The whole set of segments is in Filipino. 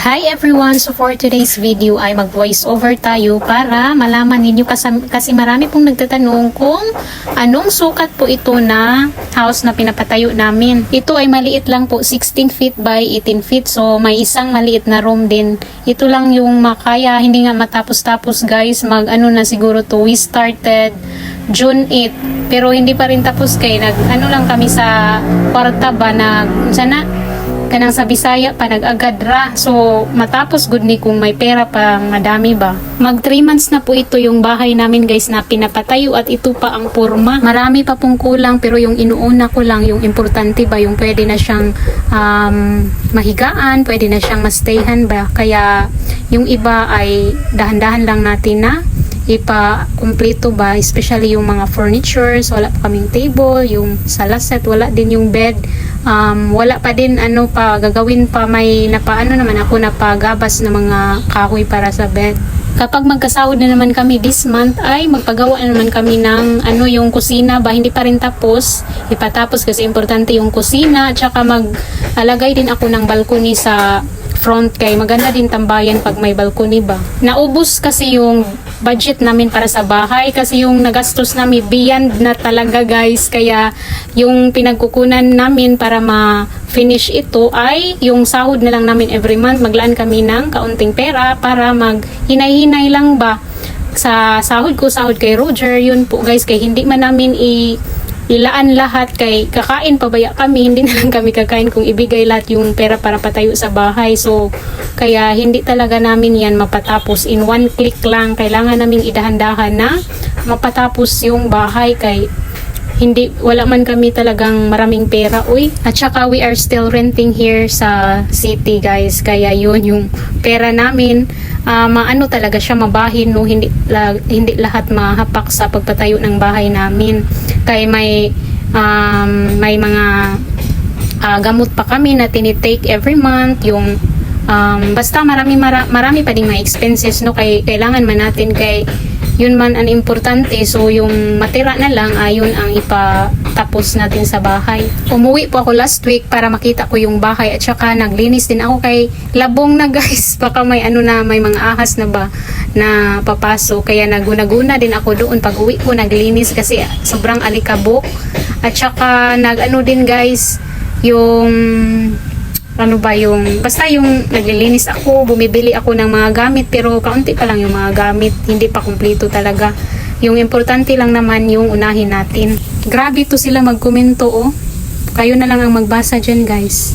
Hi everyone! So for today's video ay mag-voice over tayo para malaman ninyo kasi, marami pong nagtatanong kung anong sukat po ito na house na pinapatayo namin. Ito ay maliit lang po, 16 feet by 18 feet. So may isang maliit na room din. Ito lang yung makaya, hindi nga matapos-tapos guys. Mag ano na siguro to, we started June 8. Pero hindi pa rin tapos kay nag ano lang kami sa kwarta ba nag sana kanang sa Bisaya pa nag-agad ra. So, matapos good ni kung may pera pa madami ba. Mag 3 months na po ito yung bahay namin guys na pinapatayo at ito pa ang purma. Marami pa pong kulang pero yung inuuna ko lang yung importante ba yung pwede na siyang um, mahigaan, pwede na siyang mastayhan ba. Kaya yung iba ay dahan-dahan lang natin na ipa-kumpleto ba, especially yung mga furnitures, wala pa kaming table, yung sala set, wala din yung bed, um, wala pa din ano pa, gagawin pa may napaano naman ako napagabas na mga kahoy para sa bed. Kapag magkasahod na naman kami this month ay magpagawa na naman kami ng ano yung kusina ba hindi pa rin tapos ipatapos kasi importante yung kusina at saka mag-alagay din ako ng balcony sa front kay maganda din tambayan pag may balcony ba. Naubos kasi yung budget namin para sa bahay kasi yung nagastos namin beyond na talaga guys. Kaya yung pinagkukunan namin para ma-finish ito ay yung sahod na lang namin every month. Maglaan kami ng kaunting pera para mag hinay-hinay lang ba sa sahod ko sahod kay Roger. Yun po guys. Kay hindi man namin i ilaan lahat kay kakain pabaya kami? Hindi na lang kami kakain kung ibigay lahat yung pera para patayo sa bahay. So kaya hindi talaga namin yan mapatapos. In one click lang kailangan naming idahan-dahan na mapatapos yung bahay kay hindi wala man kami talagang maraming pera uy. At saka we are still renting here sa city guys. Kaya yun yung pera namin. Ah, maano talaga siya mabahin no? Hindi la- hindi lahat mahapak sa pagpatayo ng bahay namin. Kay may um, may mga ah, gamot pa kami na tinitake every month. Yung um, basta marami mara, marami pa ding mga expenses no? Kay kailangan man natin kay yun man ang importante. So yung matira na lang ayun ang ipatapos natin sa bahay. Umuwi po ako last week para makita ko yung bahay at saka naglinis din ako kay labong na guys. Baka may ano na may mga ahas na ba na papasok kaya naguna-guna din ako doon. Pag uwi ko naglinis kasi sobrang alikabok. At saka nag ano din guys yung ano ba yung basta yung naglilinis ako bumibili ako ng mga gamit pero kaunti pa lang yung mga gamit hindi pa kumpleto talaga. Yung importante lang naman yung unahin natin. Grabe to sila magkomento oh. Kayo na lang ang magbasa dyan guys.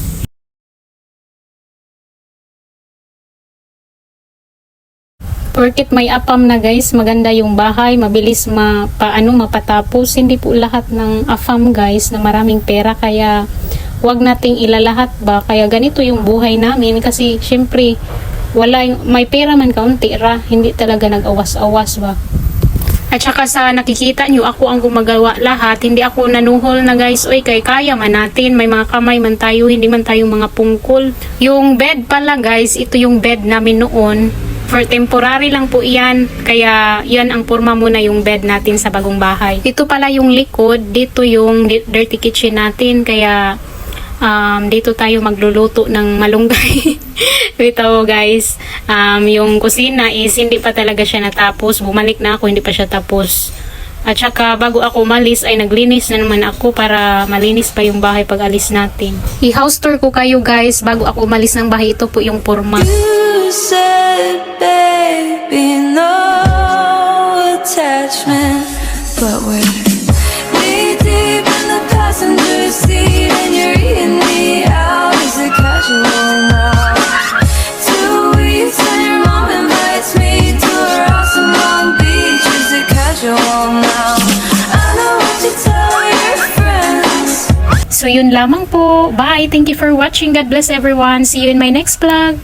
Porkit may apam na guys, maganda yung bahay, mabilis ma, paano mapatapos. Hindi po lahat ng afam guys na maraming pera kaya wag nating ilalahat ba. Kaya ganito yung buhay namin kasi syempre wala yung, may pera man kaunti ra, hindi talaga nag-awas-awas ba. At saka sa nakikita nyo, ako ang gumagawa lahat. Hindi ako nanuhol na guys, oy kay kaya man natin. May mga kamay man tayo, hindi man tayo mga pungkol. Yung bed pala guys, ito yung bed namin noon. For temporary lang po iyan. Kaya yan ang purma muna yung bed natin sa bagong bahay. Ito pala yung likod. Dito yung di- dirty kitchen natin. Kaya um, dito tayo magluluto ng malunggay. Ito guys, um, yung kusina is hindi pa talaga siya natapos. Bumalik na ako, hindi pa siya tapos. At saka bago ako umalis ay naglinis na naman ako para malinis pa yung bahay pag alis natin. I-house tour ko kayo guys bago ako umalis ng bahay. Ito po yung said, baby, no attachment, but we're So yun lamang po. Bye! Thank you for watching. God bless everyone. See you in my next vlog.